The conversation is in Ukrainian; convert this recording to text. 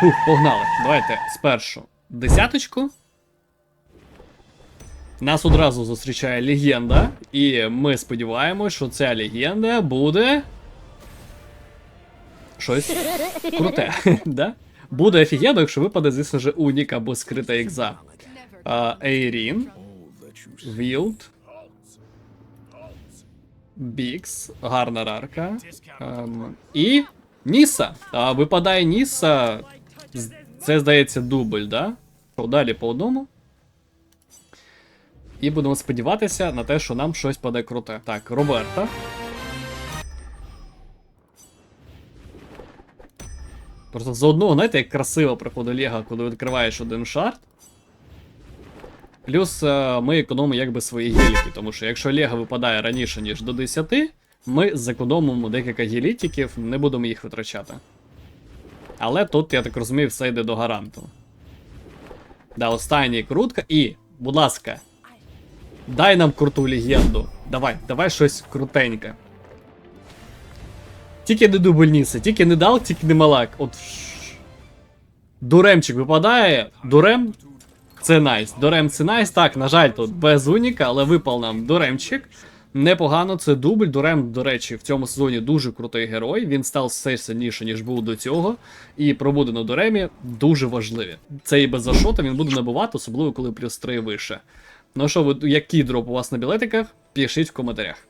Фух, погнали. Давайте спершу десяточку. Нас одразу зустрічає легенда, і ми сподіваємось, що ця легенда буде. Щось круте, да? Буде офігенно, якщо випаде, звісно ж, унік або скрита екза. А, Ейрін, Вілд, Бікс, гарна рарка. Ем, і Ніса. А, випадає Ніса. Це, здається, дубль, да? Далі по одному. І будемо сподіватися на те, що нам щось паде круте. Так, Роберта. Просто за одного, знаєте, як красиво приходить Лего, коли відкриваєш один шарт. Плюс е, ми економимо якби свої гіліки, тому що якщо Лего випадає раніше, ніж до 10, ми зекономимо декілька гілітиків, не будемо їх витрачати. Але тут, я так розумію, все йде до гаранту. Да, останній крутка. І, будь ласка, дай нам круту легенду. Давай, давай щось крутеньке. Тільки не дубль Ніси, тільки не дал, тільки не малак. От. Дуремчик випадає. Дурем. Це найс. Дурем це найс. Так, на жаль, тут без уніка, але випав нам Дуремчик. Непогано, це дубль. Дурем, до речі, в цьому сезоні дуже крутий герой. Він став все сильніше, ніж був до цього. І пробуди на Дуремі дуже важливі. Це і без зашота він буде набувати, особливо коли плюс 3 вище. Ну що, ви, який дроп у вас на білетиках? Пишіть в коментарях.